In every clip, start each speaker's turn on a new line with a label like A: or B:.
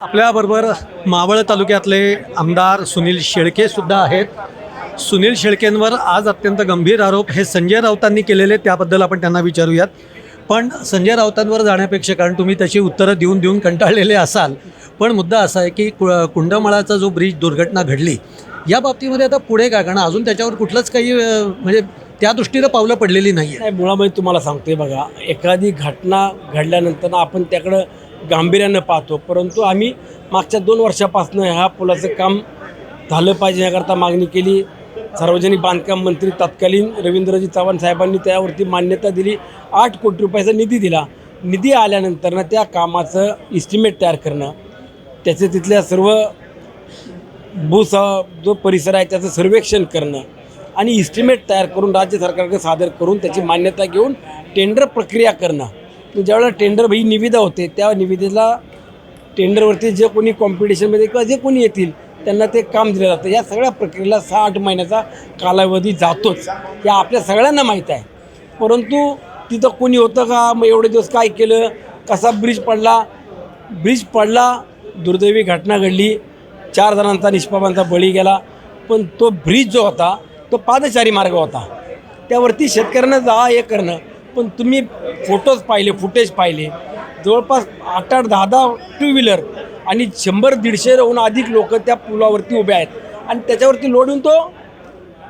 A: आपल्याबरोबर मावळ तालुक्यातले आमदार सुनील शेळके सुद्धा आहेत. सुनील शेळकेंवर आज अत्यंत गंभीर आरोप. हे संजय राऊतांनी केलेले त्याबद्दल आपण त्यांना विचारूयात. पण संजय राऊतांवर जाण्यापेक्षा कारण तुम्ही त्याची उत्तरं देऊन देऊन कंटाळलेले असाल पण मुद्दा असा आहे की कु कुंडमाळाचा जो ब्रिज दुर्घटना घडली या बाबतीमध्ये आता पुढे काय कारण अजून त्याच्यावर कुठलंच काही म्हणजे त्या दृष्टीनं पावलं पडलेली नाही आहे
B: नाही मुळामध्ये तुम्हाला सांगतोय बघा एखादी घटना घडल्यानंतर आपण त्याकडं गांभीर्यानं पाहतो. परंतु आम्ही मागच्या दोन वर्षापासून ह्या पुलाचं काम झालं पाहिजे याकरता मागणी केली. सार्वजनिक बांधकाम मंत्री तत्कालीन रवींद्रजी चव्हाण साहेबांनी त्यावरती मान्यता दिली. आठ कोटी रुपयाचा निधी दिला. निधी आल्यानंतरनं त्या कामाचं इस्टिमेट तयार करणं. त्याचे तिथल्या सर्व भूस जो परिसर आहे त्याचं सर्वेक्षण करणं आणि इस्टिमेट तयार करून राज्य सरकारकडे सादर करून त्याची मान्यता घेऊन टेंडर प्रक्रिया करणं. ज्यावेळेला टेंडर ही निविदा होते त्या निविदेला टेंडरवरती जे कोणी कॉम्पिटिशनमध्ये किंवा जे कोणी येतील त्यांना ते काम दिलं जातं. या सगळ्या प्रक्रियेला सहा आठ महिन्याचा कालावधी जातोच. हे आपल्या सगळ्यांना माहीत आहे. परंतु तिथं कोणी होतं का? मग एवढे दिवस काय केलं? कसा ब्रिज पडला? ब्रिज पडला दुर्दैवी घटना घडली. चार जणांचा निष्पापांचा बळी गेला. पण तो ब्रिज जो होता तो पादचारी मार्ग होता. त्यावरती शेतकऱ्यांना जा हे करणं पण तुम्ही फोटोज पाहिले फुटेज पाहिले. जवळपास आठ आठ दहा दहा टू व्हीलर आणि शंभर दीडशेहून अधिक लोक त्या पुलावरती उभे आहेत. आणि त्याच्यावरती लोड येऊन तो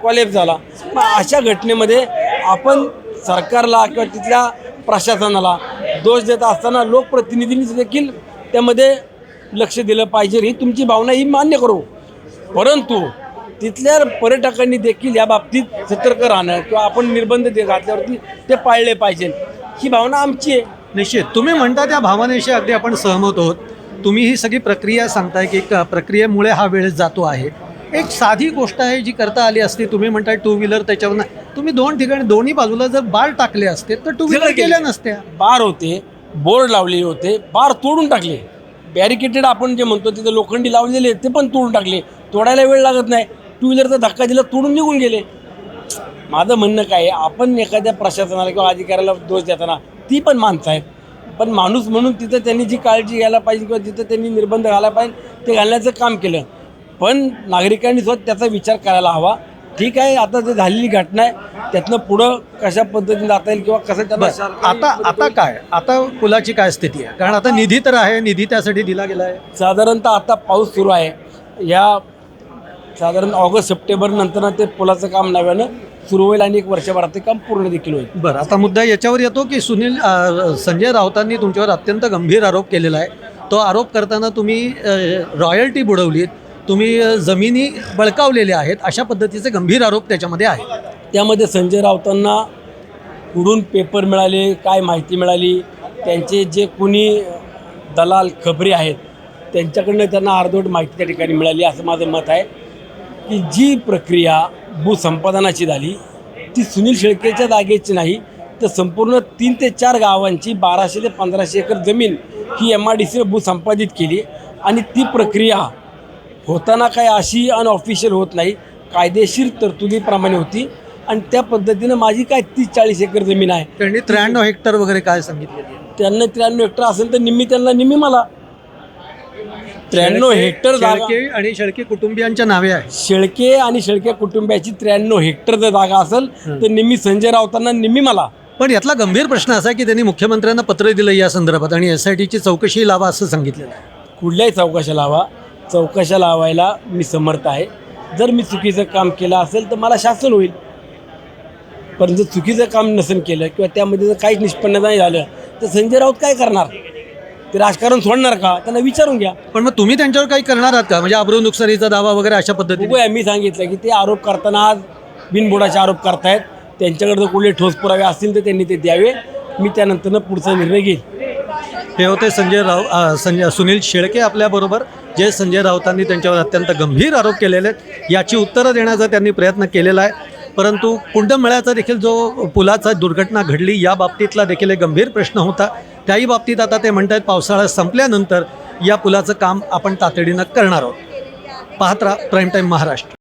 B: कॉलेप झाला. मग अशा घटनेमध्ये आपण सरकारला किंवा तिथल्या प्रशासनाला दोष देत असताना लोकप्रतिनिधींनी देखील त्यामध्ये लक्ष दिलं पाहिजे. ही तुमची भावना ही मान्य करू. परंतु तिथल्या पर्यटकांनी देखील या बाबतीत सतर्क राहणं किंवा आपण निर्बंध दे घातल्यावरती ते पाळले पाहिजे. ही भावना आमची आहे.
A: निश्चित. तुम्ही म्हणता त्या भावनेशी अगदी आपण सहमत आहोत. तुम्ही ही सगळी प्रक्रिया सांगताय की क- प्रक्रियेमुळे हा वेळ जातो आहे. एक साधी गोष्ट आहे जी करता आली असती तुम्ही म्हणताय टू व्हीलर त्याच्यावर. तुम्ही दोन ठिकाणी दोन्ही बाजूला जर बार टाकले असते तर टू व्हीलर गेल्या नसत्या.
B: बार होते बोर्ड लावलेले होते बार तोडून टाकले. बॅरिकेटेड आपण जे म्हणतो तिथे लोखंडी लावलेले ते पण तोडून टाकले. तोडायला वेळ लागत नाही. टू व्हीलरचा धक्का दिला तोडून निघून गेले. माझं म्हणणं काय आहे आपण एखाद्या प्रशासनाला किंवा अधिकाऱ्याला दोष देताना ती पण माणसं आहेत. पण माणूस म्हणून तिथं त्यांनी जी काळजी घ्यायला पाहिजे किंवा तिथं त्यांनी निर्बंध घालायला पाहिजे ते घालण्याचं काम केलं. पण नागरिकांनी सुद्धा त्याचा विचार करायला हवा. ठीक आहे आता जे झालेली घटना आहे त्यातनं पुढं कशा पद्धतीने जाता येईल किंवा कसं त्यांना
A: आता आता काय? आता पुलाची काय स्थिती आहे? कारण आता निधी तर आहे निधी त्यासाठी दिला गेला आहे
B: साधारणतः आता पाऊस सुरू आहे. या साधारण ऑगस्ट सप्टेंबर नंतर ते पुलाचं काम नव्यानं सुरू होईल आणि एक वर्षभरात ते काम पूर्ण देखील होईल.
A: बरं आता मुद्दा याच्यावर येतो की सुनील अ, संजय राऊतांनी तुमच्यावर अत्यंत गंभीर आरोप केलेला आहे. तो आरोप करताना तुम्ही रॉयल्टी बुडवलीत तुम्ही अ, जमिनी बळकावलेल्या आहेत अशा पद्धतीचे गंभीर आरोप त्याच्यामध्ये आहेत.
B: त्यामध्ये संजय राऊतांना कुठून पेपर मिळाले काय माहिती मिळाली त्यांचे जे कोणी दलाल खबरी आहेत त्यांच्याकडनं त्यांना अर्धवट माहिती त्या ठिकाणी मिळाली असं माझं मत आहे. की जी प्रक्रिया भूसंपादनाची झाली ती सुनील शेळकेच्या जागेची नाही तर संपूर्ण तीन ते चार गावांची बाराशे ते पंधराशे एकर जमीन ही एम आय डी सीने भूसंपादित केली आणि ती प्रक्रिया होताना काय अशी अनऑफिशियल होत नाही कायदेशीर तरतुदीप्रमाणे होती. आणि त्या पद्धतीनं माझी काय तीस चाळीस एकर जमीन आहे.
A: त्यांनी त्र्याण्णव हेक्टर वगैरे काय सांगितले
B: त्यांना त्र्याण्णव हेक्टर असेल तर निम्मी त्यांना निम्मी मला. त्र्याण्णव हेक्टर जागा
A: शेळके आणि शेळके कुटुंबियांच्या नावे आहे
B: शेळके आणि शेळके कुटुंबियाची त्र्याण्णव हेक्टर जर जागा असेल तर निम्मी संजय राऊतांना निम्मी मला.
A: पण यातला गंभीर प्रश्न असा आहे की त्यांनी मुख्यमंत्र्यांना पत्र दिलं या संदर्भात आणि एस आय टीची चौकशी लावा असं सांगितलेलं आहे.
B: कुठल्याही चौकशा लावा. चौकशा लावायला मी समर्थ आहे. जर मी चुकीचं काम केलं असेल तर मला शासन होईल. पण जर चुकीचं काम नसेल केलं किंवा त्यामध्ये जर काहीच निष्पन्न नाही झालं तर संजय राऊत काय करणार? ते राजकारण सोडणार का? त्यांना विचारून घ्या.
A: पण मग तुम्ही त्यांच्यावर काही करणार आहात का? म्हणजे अब्रू नुकसानीचा दावा वगैरे अशा पद्धतीने?
B: बघूया मी सांगितलं की ते आरोप करताना आज बिनबुडाचे आरोप करतायत. त्यांच्याकडे जर कुठले ठोस पुरावे असतील तर त्यांनी ते द्यावे. मी त्यानंतरनं पुढचा निर्णय घेईल
A: हे होते संजय राव अ, संजय सुनील शेळके आपल्याबरोबर जे संजय राऊतांनी त्यांच्यावर अत्यंत गंभीर आरोप केलेले आहेत. याची उत्तरं देण्याचा त्यांनी प्रयत्न केलेला आहे. परंतु कुंडमेळ्याचा देखील जो पुलाचा दुर्घटना घडली या बाबतीतला देखील एक गंभीर प्रश्न होता. त्याही बाबतीत आता ते म्हणत आहेत पावसाळा संपल्यानंतर या पुलाचं काम आपण तातडीनं करणार आहोत. पाहत राहा प्राईम टाईम महाराष्ट्र.